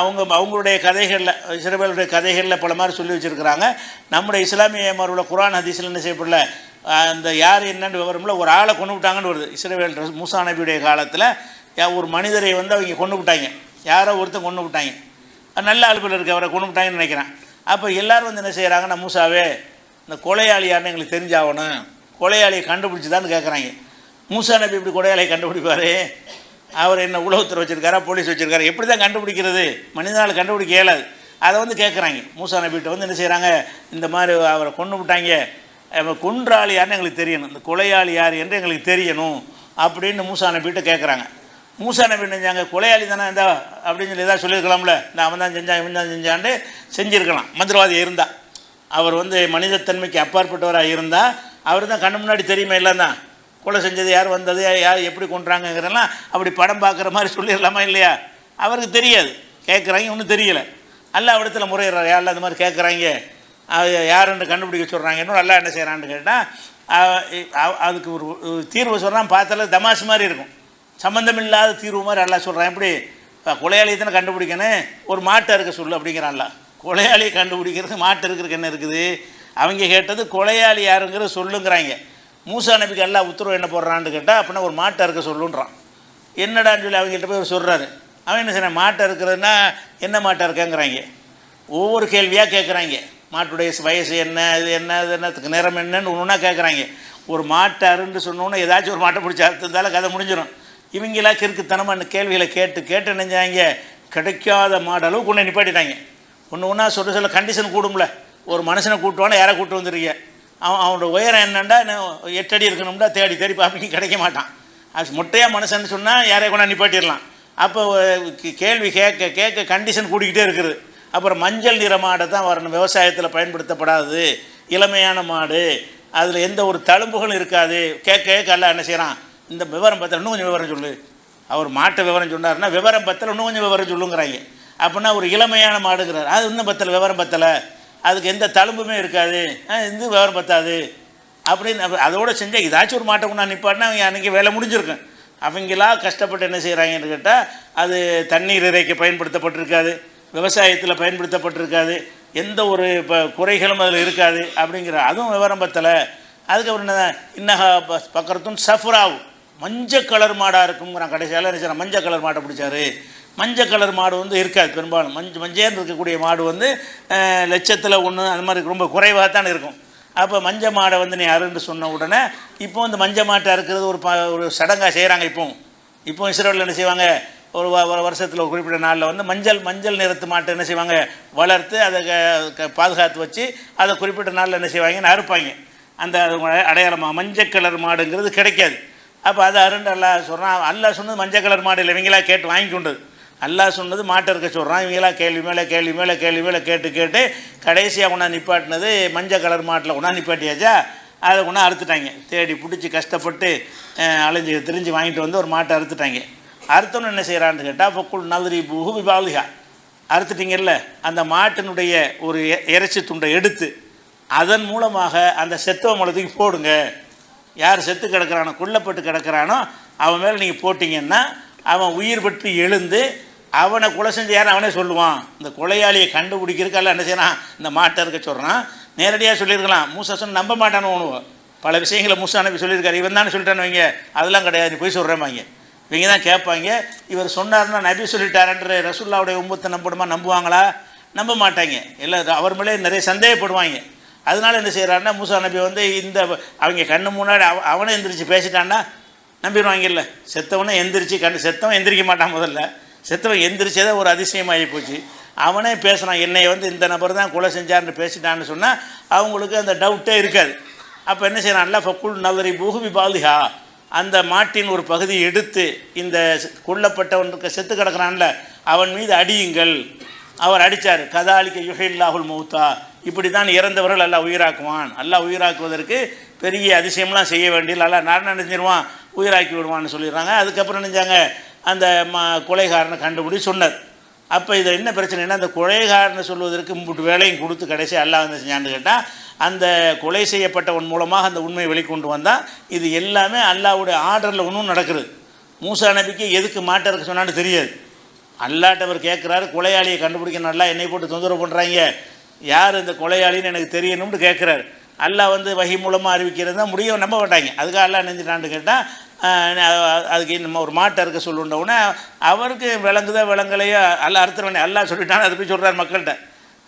அவங்க அவங்களுடைய கதைகளில் இஸ்ரேலுடைய கதைகளில் பல மாதிரி சொல்லி வச்சுருக்கிறாங்க. நம்முடைய இஸ்லாமிய மறுபட குரான் ஹதீஸில் என்ன செய்யப்படல? அந்த யார் என்னன்னு விவரமில்ல ஒரு ஆளை கொண்டு விட்டாங்கன்னு வருது. இஸ்ரேவேல் மூசா நபியுடைய காலத்தில் ஒரு மனிதரை வந்து அவங்க கொண்டு விட்டாங்க. யாரோ ஒருத்தன் கொண்டு விட்டாங்க. நல்ல ஆளுப்பில் இருக்க அவரை கொண்டு விட்டாங்கன்னு நினைக்கிறேன். அப்போ எல்லாரும் வந்து என்ன செய்கிறாங்கன்னா மூசாவே இந்த கொலையாளியாருன்னு எங்களுக்கு தெரிஞ்சாகணும். கொலையாளியை கண்டுபிடிச்சிதான்னு கேட்குறாங்க மூசா நபி இப்படி கொலையாளியை கண்டுபிடிப்பார்? அவர் என்ன உளவுத்துறை வச்சுருக்காரா? போலீஸ் வச்சுருக்காரு? எப்படி தான் கண்டுபிடிக்கிறது? மனிதனால் கண்டுபிடிக்க இயலாது. அதை வந்து கேட்குறாங்க மூசா நபிகிட்ட வந்து என்ன செய்கிறாங்க இந்த மாதிரி அவரை கொண்டு விட்டாங்க குன்றாளி யாருன்னு எங்களுக்கு தெரியணும். இந்த கொலையாளி யார் என்று எங்களுக்கு தெரியணும் அப்படின்னு மூசா நபிகிட்ட கேட்குறாங்க மூசா நபி என்ன செஞ்சாங்க? கொலையாளி தானே இந்த அப்படின்னு சொல்லி ஏதாவது சொல்லியிருக்கலாம்ல. இந்த அவன் தான் செஞ்சான் இவன் தான் செஞ்சான்ட்டு செஞ்சுருக்கலாம். மந்திரவாதி இருந்தா. அவர் வந்து மனிதத்தன்மைக்கு அப்பாற்பட்டவராக இருந்தால் அவர் தான் கண்ணு முன்னாடி தெரியுமே இல்லை தான் கொலை செஞ்சது யார் வந்தது யார் எப்படி கொன்றாங்கங்கிறதெல்லாம் அப்படி படம் பார்க்குற மாதிரி சொல்லிடலாமா இல்லையா? அவருக்கு தெரியாது. கேட்குறாங்க ஒன்றும் தெரியல. அல்ல இடத்துல முறையிடுறாரு. யாரில் அந்த மாதிரி கேட்குறாங்க? யாருன்னு கண்டுபிடிக்க சொல்கிறாங்கன்னு நல்லா என்ன செய்கிறான்னு கேட்டால் அதுக்கு ஒரு தீர்வு சொல்கிறான் பார்த்தால தமாஷ் மாதிரி இருக்கும். சம்மந்தமில்லாத தீர்வு மாதிரி எல்லாம் சொல்கிறான் எப்படி? இப்போ கொலையாளியை தானே கண்டுபிடிக்கணும்? ஒரு மாட்டை இருக்க சொல்லு அப்படிங்கிறான்ல கொலையாளியை கண்டுபிடிக்கிறது மாட்டு இருக்கிறதுக்கு என்ன இருக்குது? அவங்க கேட்டது கொலையாளி யாருங்கிறது சொல்லுங்கிறாங்க. மூசா நபிக்கு எல்லாம் உத்தரவு என்ன போடுறான்னு கேட்டால் அப்படின்னா ஒரு மாட்டை இருக்க சொல்லுன்றான். என்னடான்னு சொல்லி அவங்ககிட்ட போய் அவர் சொல்கிறாரு அவன் என்ன செய்யறான்? மாட்டை இருக்கிறதுனா என்ன மாட்டை இருக்கங்கிறாங்க. ஒவ்வொரு கேள்வியாக கேட்குறாங்க மாட்டுடைய வயசு என்ன இது என்ன இது என்னத்துக்கு நிறம் என்னன்னு ஒன்று ஒன்றா கேட்குறாங்க ஒரு மாட்டை அருன்னு சொன்னோன்னே ஏதாச்சும் ஒரு மாட்டை பிடிச்சி அறுத்திருந்தாலும் கதை முடிஞ்சிடும் இவங்களா கிறுக்குத்தனமான கேள்விகளை கேட்டு கேட்டு நினைஞ்சாங்க. கிடைக்காத மாடளவு கொண்டு நிப்பாட்டிட்டாங்க. ஒன்று ஒன்றா சொல்ல சொல்ல கண்டிஷன் கூடும்ல. ஒரு மனுஷனை கூட்டுவானா யாரை கூட்டு வந்துருக்கீங்க? அவன் அவனோட உயரம் என்னண்டா? எட்டடி இருக்கணும்டா தேடி தேடி பார்ப்பீங்க கிடைக்க மாட்டான். அது மொட்டையாக மனுஷன் சொன்னால் யாரையும் கொண்டா நிப்பாட்டிடலாம். அப்போ கேள்வி கேட்க கேட்க கண்டிஷன் கூடிக்கிட்டே இருக்குது. அப்புறம் மஞ்சள் நிற மாடை தான் வரணும். விவசாயத்தில் பயன்படுத்தப்படாது. இளமையான மாடு. அதில் எந்த ஒரு தழும்புகளும் இருக்காது. கேட்க கேட்க எல்லாம் என்ன செய்கிறான் இந்த விவரம் பத்தல இன்னும் கொஞ்சம் விவரம் சொல்லு. அவர் மாட்டு விவரம் சொன்னார்னா விவரம் பத்தலை இன்னும் கொஞ்சம் விவரம் சொல்லுங்கிறாங்க. அப்படின்னா ஒரு இளமையான மாடுங்கிறார். அது இன்னும் பத்தலை விவரம் பத்தலை. அதுக்கு எந்த தழும்புமே இருக்காது. ஆ, இந்த விவரம் பத்தாது. அப்படின்னு அதோட செஞ்சால் ஏதாச்சும் ஒரு மாட்டை கொண்டு நிப்பாட்டினா அவங்க அன்றைக்கி வேலை முடிஞ்சிருக்கும். அவங்களா கஷ்டப்பட்டு என்ன செய்கிறாங்கன்னு கேட்டால் அது தண்ணீர் இறைக்க பயன்படுத்தப்பட்டிருக்காது. விவசாயத்தில் பயன்படுத்தப்பட்டிருக்காது. எந்த ஒரு இப்போ குறைகளும் அதில் இருக்காது அப்படிங்கிற அதுவும் விவரம் பத்தலை. அதுக்கப்புறம் என்ன இன்னக ப- பக்கரத்தும் சஃப்ராவ். மஞ்சள் கலர் மாடாக இருக்குங்கிறான் கடைசியால் என்ன மஞ்சள் கலர் மாடை பிடிச்சாரு. மஞ்சள் கலர் மாடு வந்து இருக்காது பெரும்பாலும். மஞ்சள் மஞ்சேன்னு இருக்கக்கூடிய மாடு வந்து லட்சத்தில் ஒன்று அந்த மாதிரி ரொம்ப குறைவாக தான் இருக்கும். அப்போ மஞ்ச மாடை வந்து நீ அருன்னு சொன்ன உடனே இப்போ இந்த மஞ்ச மாட்டை அறுக்கிறது ஒரு ப ஒரு சடங்காக செய்கிறாங்க இப்போ. இப்போ இஸ்ரோவில் என்ன செய்வாங்க? ஒரு ஒரு வருஷத்தில் ஒரு குறிப்பிட்ட நாளில் வந்து மஞ்சள் மஞ்சள் நிறத்து மாட்டை என்ன செய்வாங்க? வளர்த்து அதை க- பாதுகாத்து வச்சு அதை குறிப்பிட்ட நாளில் என்ன செய்வாங்கன்னு அறுப்பாங்க. அந்த அடையாளமாக மஞ்சள் கலர் மாடுங்கிறது கிடைக்காது. அப்போ அது அருண்டு அல்லா சொல்கிறான் அல்லா சொன்னது மஞ்சள் கலர் மாடு இல்லை இவங்களா கேட்டு வாங்கி கொண்டது அல்லாஹ் சொன்னது மாட்டை இருக்க சொல்கிறான் இவங்களா கேள்வி மேலே கேள்வி மேலே கேள்வி மேலே கேட்டு கேட்டு கடைசியாக கொண்டா நிப்பாட்டினது மஞ்சள் கலர் மாட்டில் கொண்டா நிப்பாட்டியாச்சா? அதை கொண்டா அறுத்துட்டாங்க. தேடி பிடிச்சி கஷ்டப்பட்டு அலைஞ்சு திரிஞ்சு வாங்கிட்டு வந்து ஒரு மாட்டை அறுத்துட்டாங்க. அறுத்தோன்னு என்ன செய்கிறான்னு கேட்டால் பொக்குள் நதிரி புகு விபாலிகா அறுத்துட்டிங்கல்ல? அந்த மாட்டினுடைய ஒரு எ- இறைச்சி துண்டை எடுத்து அதன் மூலமாக அந்த செத்தவ மலத்துக்கு போடுங்க. யார் செத்து கிடக்கிறானோ கொல்லப்பட்டு கிடக்கிறானோ அவன் மேலே நீங்கள் போட்டிங்கன்னா அவன் உயிர் பெற்று எழுந்து அவனை கொலை செஞ்ச யாரும் அவனே சொல்லுவான். இந்த கொலையாளியை கண்டுபிடிக்கிறதுக்கு எல்லாம் என்ன செய்யறான்? இந்த மாட்டை இருக்க சொல்கிறான் நேரடியாக சொல்லியிருக்கலாம். மூசா சொன்ன நம்ப மாட்டானு உணவு பல விஷயங்களை மூசா அனுப்பி சொல்லியிருக்காரு. இவன் தானே சொல்லிட்டான்னு வைங்க. அதெல்லாம் கிடையாது. நீ போய் சொல்கிறேன் இவங்க தான் கேட்பாங்க. இவர் சொன்னார்னா நபி சொல்லிட்டாரன்ற ரசுல்லாவுடைய உம்பத்தை நம்பணுமா? நம்புவாங்களா? நம்ப மாட்டாங்க. இல்லை அவர் மேலே நிறைய சந்தேகப்படுவாங்க. அதனால என்ன செய்கிறான்னா மூசா நபி வந்து இந்த அவங்க கண்ணு முன்னாடி அவ அவனை எந்திரிச்சு பேசிட்டான்னா நம்பிடுவாங்கல்ல செத்தவனை எந்திரிச்சு கண் செத்தவன் எந்திரிக்க மாட்டான் முதல்ல. செத்தவன் எந்திரிச்சதே ஒரு அதிசயமாகி போச்சு. அவனே பேசுனான் என்னை வந்து இந்த நபர் தான் கொலை செஞ்சார்னு பேசிட்டான்னு சொன்னால் அவங்களுக்கு அந்த டவுட்டே இருக்காது. அப்போ என்ன செய்யறான்ல ஃபக்குல் நவரி பூகுபி பாலிஹா அந்த மாட்டின் ஒரு பகுதியை எடுத்து இந்த கொல்லப்பட்டவனுக்கு செத்து கிடக்கிறான்ல அவன் மீது அடியுங்கள். அவர் அடித்தார் கதாலிக்க யுஹில்லாஹுல் மௌத்தா. இப்படி தான் இறந்தவர்கள் எல்லாம் உயிராக்குவான். எல்லாம் உயிராக்குவதற்கு பெரிய அதிசயம்லாம் செய்ய வேண்டிய நல்லா நான் நினைஞ்சிருவான் உயிராக்கி விடுவான்னு சொல்லிடுறாங்க. அதுக்கப்புறம் நினைஞ்சாங்க அந்த ம கொலைகாரனை கண்டுபிடி சொன்னார். அப்போ இதில் என்ன பிரச்சனைனா அந்த கொலைகாரனை சொல்வதற்கு முட்டு வேலையும் கொடுத்து கடைசி அல்லாஹ் வந்து செஞ்சான்னு கேட்டால் அந்த கொலை செய்யப்பட்டவன் மூலமாக அந்த உண்மையை வெளிக்கொண்டு வந்தால் இது எல்லாமே அல்லாவுடைய ஆர்டரில் ஒன்றும் நடக்குது மூசா நபிக்கு எதுக்கு மாட்டருக்கு சொன்னான்னு தெரியாது. அல்லாட்டவர் கேட்குறாரு கொலையாளியை கண்டுபிடிக்க நல்லா என்னை போட்டு தொந்தரவு பண்ணுறாங்க யார் இந்த கொலையாளின்னு எனக்கு தெரியணும்னு கேட்குறாரு. அல்லா வந்து வகி மூலமாக அறிவிக்கிறது தான் முடியும் நம்ப மாட்டாங்க. அதுக்காக அல்லா நெஞ்சிட்டான்னு கேட்டால் அதுக்கு நம்ம ஒரு மாட்டை இருக்க சொல்லுண்டவுடனே அவருக்கு விளங்குதா விளங்கலையோ அல்ல அறுத்துறவனே அல்லா சொல்லிட்டான்னு அது போய் சொல்கிறார் மக்கள்கிட்ட.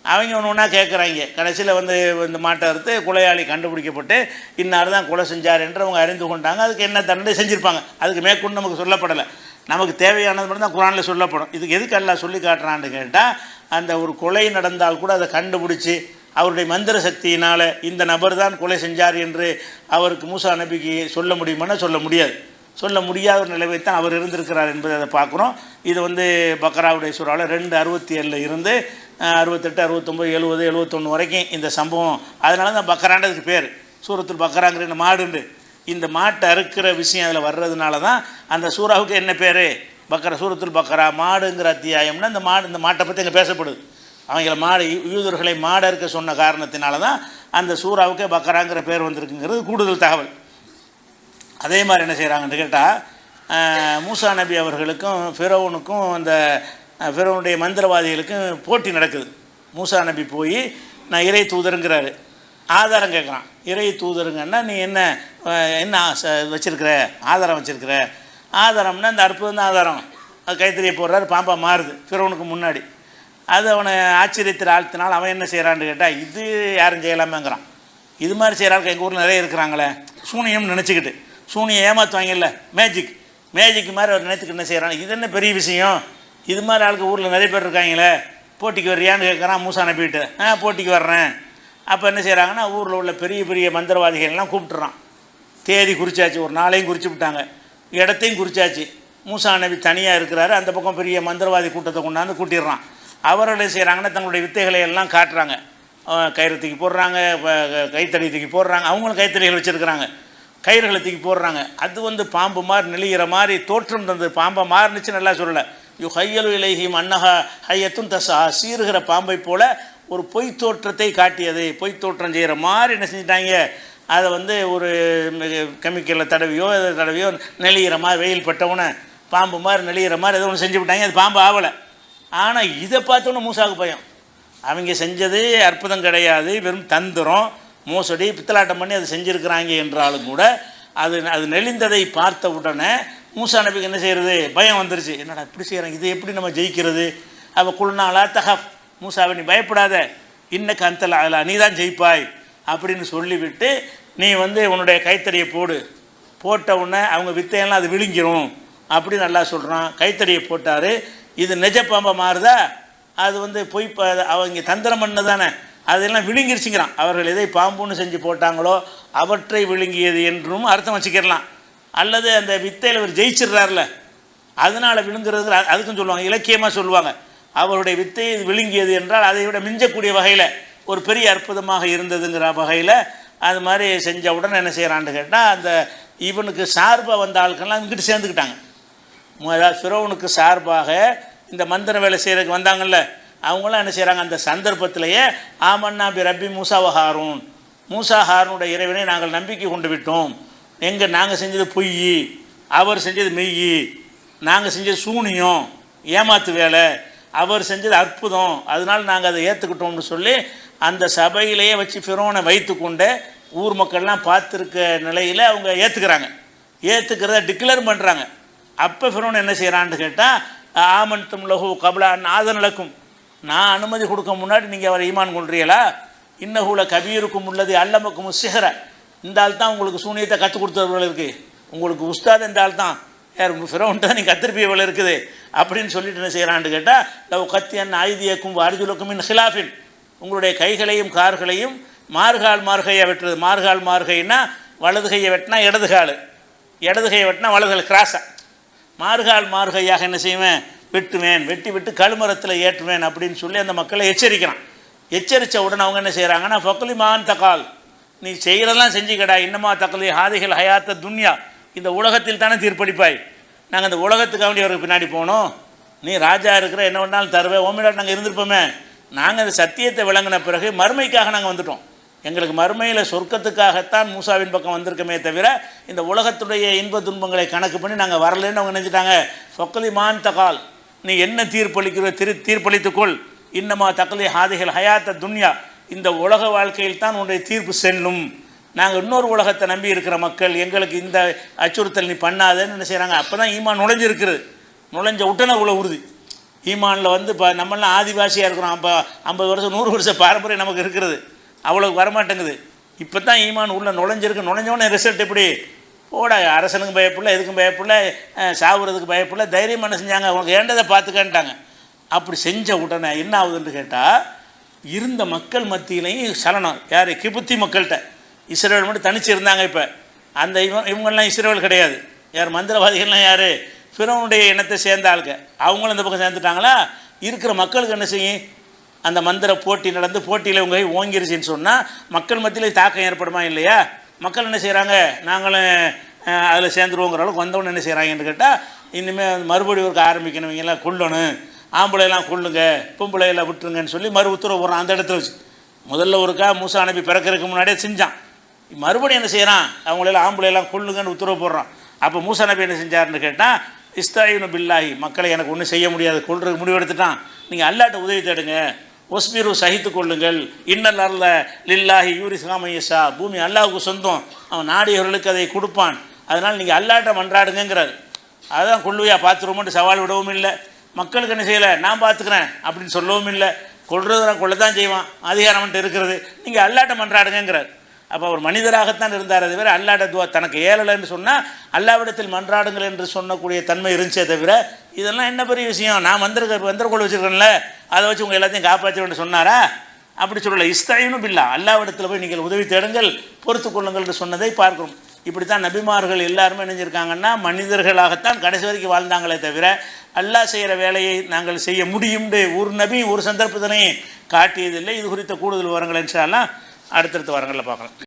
அவங்க ஒன்று ஒன்றா கேட்குறாங்க. கடைசியில் வந்து இந்த மாட்டை அறுத்து கொலையாளி கண்டுபிடிக்கப்பட்டு இன்னார் தான் கொலை செஞ்சார் என்று அவங்க அறிந்து கொண்டாங்க. அதுக்கு என்ன தண்டனை செஞ்சுருப்பாங்க? அதுக்கு மேற்கொண்டு நமக்கு சொல்லப்படலை. நமக்கு தேவையானது மட்டும் தான் குரானில் சொல்லப்படும். இதுக்கு எதுக்கு எல்லாம் சொல்லி காட்டுறான்னு கேட்டால் அந்த ஒரு கொலை நடந்தால் கூட அதை கண்டுபிடிச்சி அவருடைய மந்திர சக்தியினால் இந்த நபர் தான் கொலை செஞ்சார் என்று அவருக்கு மூசா நபிக்கு சொல்ல முடியுமானா சொல்ல முடியாது. சொல்ல முடியாத ஒரு நிலைமை தான் அவர் இருந்திருக்கிறார் என்பதை அதை பார்க்குறோம். இது வந்து பக்ராவுடைய சுறாவில் ரெண்டு அறுபத்தி ஏழில் இருந்து அறுபத்தெட்டு அறுபத்தொம்போது எழுபது எழுபத்தொன்று வரைக்கும் இந்த சம்பவம். அதனால தான் பக்கராண்டதுக்கு பேர். சூரத்தில் பக்ராங்கிற இந்த மாடுண்டு. இந்த மாட்டை அறுக்கிற விஷயம் அதில் வர்றதுனால தான் அந்த சூறாவுக்கு என்ன பேர்? பக்கரா சூரத்தில் பக்கரா மாடுங்கிற அத்தியாயம்னா இந்த மாடு இந்த மாட்டை பற்றி இங்கே பேசப்படுது. அவங்கள மாடு யூதர்களை மாட இருக்க சொன்ன காரணத்தினால தான் அந்த சூறாவுக்கே பக்கராங்கிற பேர் வந்திருக்குங்கிறது கூடுதல் தகவல். அதே மாதிரி என்ன செய்கிறாங்கன்னு கேட்டால் மூசா நபி அவர்களுக்கும் ஃபிரோனுக்கும் அந்த ஃபிரோனுடைய மந்திரவாதிகளுக்கும் போட்டி நடக்குது. மூசா நபி போய் நான் இறை தூதருங்கிறாரு. ஆதாரம் கேட்குறான் இறை தூதருங்கன்னா நீ என்ன என்ன வச்சுருக்கிற? ஆதாரம் வச்சுருக்கிற? ஆதாரம்னா இந்த அற்புதம் தான் ஆதாரம். அது கைத்தறியை போடுறாரு பாம்பா மாறுது பிறவனுக்கு முன்னாடி. அது அவனை ஆச்சரியத்தில் ஆழ்த்தினால் அவன் என்ன செய்கிறான்னு கேட்டால் இது யாரும் செய்யலாமேங்கிறான். இது மாதிரி செய்கிறாங்க எங்கள் ஊரில் நிறைய இருக்கிறாங்களே. சூனியம்னு நினச்சிக்கிட்டு சூனியம் ஏமாற்றுவாங்கல்ல மேஜிக். மேஜிக் மாதிரி அவர் நினைத்துக்கு என்ன செய்கிறான் இது என்ன பெரிய விஷயம்? இது மாதிரி ஆளுக்கு ஊரில் நிறைய பேர் இருக்காங்களே. போட்டிக்கு வர்றியான்னு கேட்குறான் மூசா அனுப்பிட்டு ஆ போட்டிக்கு வர்றேன். அப்போ என்ன செய்கிறாங்கன்னா ஊரில் உள்ள பெரிய பெரிய மந்திரவாதிகள் எல்லாம் கூப்பிட்டுறான். தேதி குறிச்சாச்சு ஒரு நாளையும் குறிச்சு விட்டாங்க. இடத்தையும் குறிச்சாச்சு. மூசா நபி தனியாக இருக்கிறாரு அந்த பக்கம் பெரிய மந்திரவாதி கூட்டத்தை கொண்டாந்து கூட்டிடுறான். அவர்கள் என்ன செய்கிறாங்கன்னா தங்களுடைய வித்தைகளை எல்லாம் காட்டுறாங்க. கயிறு தூக்கி போடுறாங்க கைத்தடி தூக்கி போடுறாங்க. அவங்களும் கைத்தடிகள் வச்சுருக்கிறாங்க. கயிறுகளை தூக்கி போடுறாங்க. அது வந்து பாம்பு மாதிரி நெளிகிற மாதிரி தோற்றம் தந்தது. பாம்பை மாறுனுச்சு நல்லா சொல்லலை. யு ஹையலு இலகி மன்னஹா ஹையத்தும் தசா சீறுகிற பாம்பை போல ஒரு பொய் தோற்றத்தை காட்டியது. பொய் தோற்றம் செய்கிற மாதிரி என்ன செஞ்சிட்டாங்க? அதை வந்து ஒரு கெமிக்கலில் தடவியோ எதை தடவியோ நெளிகிற மாதிரி வெயில் பட்டவுடனே பாம்பு மாதிரி நெளிகிற மாதிரி ஏதோ ஒன்று செஞ்சு விட்டாங்க. அது பாம்பு ஆகலை ஆனால் இதை பார்த்தோன்னே மூசாவுக்கு பயம். அவங்க செஞ்சது அற்புதம் கிடையாது. வெறும் தந்திரம் மோசடி பித்தலாட்டம் பண்ணி அதை செஞ்சுருக்கிறாங்க என்றாலும் கூட அது அது நெளிந்ததை பார்த்த உடனே மூசா நபிக்கு என்ன செய்கிறது பயம் வந்துருச்சு. என்னடா இப்படி செய்கிறாங்க இது எப்படி நம்ம ஜெயிக்கிறது? அப்போ குல்நாளா தஹப் மூசாவை நீ பயப்படாத. இன்னக்கு அந்தல அலா நீ தான் ஜெயிப்பாய். அப்படின்னு சொல்லிவிட்டு நீ வந்து உன்னுடைய கைத்தறியை போடு. போட்ட உடனே அவங்க வித்தையெல்லாம் அது விழுங்கிரும். அப்படி நல்லா சொல்கிறான் கைத்தறியை போட்டார். இது நெஜ பாம்பை மாறுதா? அது வந்து பொய் அவங்க தந்திரம் பண்ண தானே அதெல்லாம் விழுங்கிருச்சுங்கிறான். அவர்கள் எதை பாம்புன்னு செஞ்சு போட்டாங்களோ அவற்றை விழுங்கியது என்றும் அர்த்தம் வச்சுக்கிடலாம். அல்லது அந்த வித்தையில் அவர் ஜெயிச்சிடுறாருல அதனால் விழுங்குறது அதுக்கும் சொல்லுவாங்க இலக்கியமாக சொல்லுவாங்க. அவருடைய வித்தை விழுங்கியது என்றால் அதை விட மிஞ்சக்கூடிய வகையில் ஒரு பெரிய அற்புதமாக இருந்ததுங்கிற வகையில் அது மாதிரி செஞ்ச உடனே என்ன செய்கிறான்னு கேட்டால் அந்த இவனுக்கு சார்பாக வந்த ஆட்கள்லாம் இங்கிட்டு சேர்ந்துக்கிட்டாங்க. அதாவது ஃபிரோனுக்கு சார்பாக இந்த மந்திர வேலை செய்கிறதுக்கு வந்தாங்கள்ல அவங்களாம் என்ன செய்கிறாங்க அந்த சந்தர்ப்பத்திலேயே ஆமன்னா பி ரப்பி மூசா ஹாரூன். மூசா இறைவனை நாங்கள் நம்பிக்கை கொண்டு விட்டோம். எங்கே நாங்கள் செஞ்சது பொய் அவர் செஞ்சது மெய் நாங்கள் செஞ்சது சூனியம் ஏமாத்து வேலை அவர் செஞ்சது அற்புதம். அதனால் நாங்கள் அதை ஏற்றுக்கிட்டோம்னு சொல்லி அந்த சபையிலேயே வச்சு ஃபிரோனை வைத்துக்கொண்டு ஊர் மக்கள்லாம் பார்த்துருக்க நிலையில் அவங்க ஏற்றுக்கிறாங்க ஏற்றுக்கிறத டிக்ளேர் பண்ணுறாங்க அப்போ ஃபிரோன் என்ன செய்கிறான்னு கேட்டால் ஆமன்தும் லஹு கபலா நாத நடக்கும் நான் அனுமதி கொடுக்க முன்னாடி நீங்கள் அவரை ஈமான் கொள்றீங்களா இன்னகுல கபீருக்கும் உள்ளது அல்லமக்கும் சிஹர. இந்த ஆள் தான் உங்களுக்கு சூனியத்தை கற்றுக் கொடுத்தவர்கள் இருக்குது உங்களுக்கு உஸ்தாத் இந்த ஆள் தான் யார் ஃபிரௌன்ட்டு தான் நீ கத்திருப்பியவள் இருக்குது. அப்படின்னு சொல்லிட்டு என்ன செய்கிறான்னு கேட்டால் லவ் கத்தியன் ஆயுதியக்கும் அர்ஜுலுக்கும் இன் ஹிலாஃபின். உங்களுடைய கைகளையும் கார்களையும் மார்கால் மார்கையை வெட்டுறது. மார்கால் மார்கைன்னா வலது கையை வெட்டினா இடது கால். இடது கையை வெட்டினா வலது கால் கிராஸாக மார்கால் மார்கையாக என்ன செய்வேன்? வெட்டுவேன். வெட்டி விட்டு கழுமரத்தில் ஏற்றுவேன் அப்படின்னு சொல்லி அந்த மக்களை எச்சரிக்கிறான். எச்சரித்த உடனே அவங்க என்ன செய்கிறாங்கன்னா ஃபக்கலி தக்கால் நீ செய்கிறதெல்லாம் செஞ்சுக்கடா. இன்னமா தக்கலி ஹாதிகள் ஹயாத்த துன்யா. இந்த உலகத்தில் தானே தீர்ப்பளிப்பாய்? நாங்கள் இந்த உலகத்துக்காக வேண்டிய அவருக்கு பின்னாடி போனோம். நீ ராஜா இருக்கிற என்ன வேணாலும் தருவே ஓமிடா நாங்கள் இருந்திருப்போமே. நாங்கள் இந்த சத்தியத்தை விளங்கின பிறகு மறுமைக்காக நாங்கள் வந்துட்டோம். எங்களுக்கு மறுமையில் சொர்க்கத்துக்காகத்தான் மூசாவின் பக்கம் வந்திருக்கமே தவிர இந்த உலகத்துடைய இன்ப துன்பங்களை கணக்கு பண்ணி நாங்கள் வரலன்னு அவங்க நினைச்சிட்டாங்க. சொக்கலி மான் தகால் நீ என்ன தீர்ப்பளிக்கிற திரு தீர்ப்பளித்துக்கொள் இன்னமா தக்கலி ஹாதிகள் ஹயாத்த துன்யா இந்த உலக வாழ்க்கையில் தான் உன்னுடைய தீர்ப்பு செல்லும். நாங்கள் இன்னொரு உலகத்தை நம்பி இருக்கிற மக்கள் எங்களுக்கு இந்த அச்சுறுத்தல் நீ பண்ணாதேன்னு என்ன செய்கிறாங்க அப்போ தான் ஈமான் நுழைஞ்சிருக்கிறது. நுழைஞ்ச உடனே உள்ள உறுதி. ஈமானில் வந்து இப்போ நம்மளாம் ஆதிவாசியாக இருக்கிறோம். அப்போ ஐம்பது வருஷம் நூறு வருஷம் பாரம்பரியம் நமக்கு இருக்கிறது அவ்வளோ வரமாட்டேங்குது. இப்போ தான் ஈமான் உள்ளே நுழைஞ்சிருக்கு. நுழைஞ்சோடனே ரிசல்ட் எப்படி? போட அரசனுக்கும் பயப்பில்லை எதுக்கும் பயப்பில்லை சாகுறதுக்கு சாவுறதுக்கு தைரியம் என்ன செஞ்சாங்க? உனக்கு ஏண்டதை பார்த்துக்கன்ட்டாங்க. அப்படி செஞ்ச உடனே என்ன ஆகுதுன்னு கேட்டால் இருந்த மக்கள் மத்தியிலையும் சலனம். யார்? கிபுத்தி மக்கள்கிட்ட. இஸ்ரேல் மட்டும் தனிச்சு இருந்தாங்க இப்போ. அந்த இவங்க இவங்கெல்லாம் இஸ்ரேல் கிடையாது. யார் மந்திரவாதிகள்லாம் யார்? ஃபிரௌனுடைய இனத்தை சேர்ந்த ஆளுங்க. அவங்களும் இந்த பக்கம் சேர்ந்துட்டாங்களா? இருக்கிற மக்களுக்கு என்ன செய்யும் அந்த மந்திர போட்டி நடந்து போட்டியில் இவங்க ஓங்கிருச்சுன்னு சொன்னால் மக்கள் மத்தியில் தாக்கம் ஏற்படுமா இல்லையா? மக்கள் என்ன செய்கிறாங்க நாங்களும் அதில் சேர்ந்துருவோங்கிற அளவுக்கு வந்தவொன்னு என்ன செய்கிறாங்கன்னு கேட்டால் இனிமேல் மறுபடியும் ஒருக்க ஆரம்பிக்கணும் இவங்கெல்லாம் கொள்ளணும் ஆம்பளையெல்லாம் கொள்ளுங்க பொம்பளையெல்லாம் விட்டுருங்கன்னு சொல்லி மறு உத்தரவு போடுறான். அந்த இடத்துல வச்சு. முதல்ல ஒருக்கா மூசா அனுப்பி பிறக்கிறதுக்கு முன்னாடியே செஞ்சான். மறுபடியும் என்ன செய்கிறான் அவங்களெல்லாம் ஆம்பளையெல்லாம் கொள்ளுங்கன்னு உத்தரவு போடுறான். அப்போ மூசா நபி என்ன செஞ்சாருன்னு கேட்டால் இஸ்தாயினு பில்லாஹி மக்களை எனக்கு ஒன்றும் செய்ய முடியாது கொள்றதுக்கு முடிவெடுத்துட்டான் நீங்கள் அல்லாட்ட உதவி தேடுங்க. ஒஸ்மிரு சகித்து கொள்ளுங்கள். இன்னல் அல்ல லில்லாஹி யூரி சாமையசா பூமி அல்லாவுக்கு சொந்தம். அவன் நாடியவர்களுக்கு அதை கொடுப்பான். அதனால் நீங்கள் அல்லாட்ட மன்றாடுங்கிறார் அதான் கொள்ளுவையா பார்த்துருவோம்னு சவால் விடவும் இல்லை. மக்களுக்கு என்ன செய்யலை? நான் பார்த்துக்கிறேன் அப்படின்னு சொல்லவும் இல்லை. கொள்றதை கொள்ள தான் செய்வான் அதிகாரம்ன்ட்டு இருக்கிறது. நீங்கள் அல்லாட்ட மன்றாடுங்கிறார் அப்போ அவர் மனிதராகத்தான் இருந்தார் தவிர அல்லாட துவா தனக்கு ஏழலைன்னு சொன்னால் அல்லாவிடத்தில் மன்றாடுங்கள் என்று சொன்னக்கூடிய தன்மை இருந்துச்சே தவிர இதெல்லாம் என்ன பெரிய விஷயம்? நான் வந்திருக்க வந்திரக்கொள்ள வச்சுருக்கேன்ல. அதை வச்சு உங்கள் எல்லாத்தையும் காப்பாற்றுவேன்னு சொன்னாரா? அப்படி சொல்லலை. இஸ்தாயினும் இல்லை அல்லாவிடத்தில் போய் நீங்கள் உதவி தேடுங்கள் பொறுத்து கொள்ளுங்கள் என்று சொன்னதை பார்க்கிறோம். இப்படி தான் நபிமார்கள் எல்லாருமே நினைஞ்சிருக்காங்கன்னா மனிதர்களாகத்தான் கடைசி வரைக்கும் வாழ்ந்தாங்களே தவிர அல்லாஹ் செய்கிற வேலையை நாங்கள் செய்ய முடியும்னு ஒரு நபி ஒரு சந்தர்ப்பத்தினையும் காட்டியதில்லை. இது குறித்த கூடுதல் விவரங்கள் என்றாலாம் அடுத்தடுத்த வாரங்களில் பார்க்கலாம்.